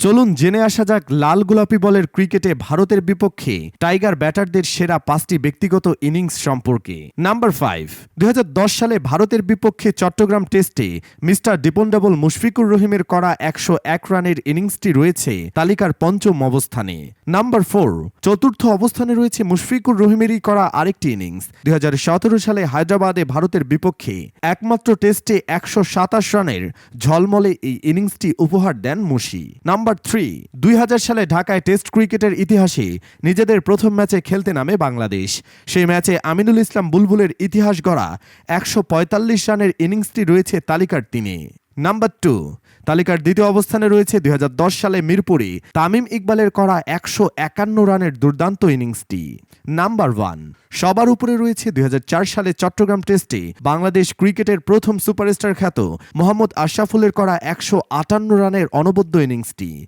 চলুন জেনে আসা যাক লাল গোলাপি বলের ক্রিকেটে ভারতের বিপক্ষে টাইগার ব্যাটারদের সেরা পাঁচটি ব্যক্তিগত ইনিংস সম্পর্কে। নাম্বার ফাইভ দু হাজার দশ সালে ভারতের বিপক্ষে চট্টগ্রাম টেস্টে মিস্টার ডিপেন্ডেবল মুশফিকুর রহিমের করা একশো এক রানের ইনিংসটি রয়েছে তালিকার পঞ্চম অবস্থানে। নাম্বার ফোর, চতুর্থ অবস্থানে রয়েছে মুশফিকুর রহিমেরই করা আরেকটি ইনিংস। দুই হাজার সতেরো সালে হায়দ্রাবাদে ভারতের বিপক্ষে একমাত্র টেস্টে একশো সাতাশ রানের ঝলমলে এই ইনিংসটি উপহার দেন মুশি। নাম্বার থ্রি, দুই হাজার সালে ঢাকায় টেস্ট ক্রিকেটের ইতিহাসে নিজেদের প্রথম ম্যাচে খেলতে নামে বাংলাদেশ। সেই ম্যাচে আমিনুল ইসলাম বুলবুলের ইতিহাস গড়া একশো পঁয়তাল্লিশ রানের ইনিংসটি রয়েছে তালিকার তিনে। নাম্বার টু, তালিকার দ্বিতীয় অবস্থানে রয়েছে দু হাজার দশ সালে মিরপুরে তামিম ইকবালের করা একশো একান্ন রানের দুর্দান্ত ইনিংসটি। নাম্বার ওয়ান, সবার উপরে রয়েছে দুই হাজার চার সালে চট্টগ্রাম টেস্টে বাংলাদেশ ক্রিকেটের প্রথম সুপারস্টার খ্যাত মোহাম্মদ আশরাফুলের করা একশো আটান্ন রানের অনবদ্য ইনিংসটি।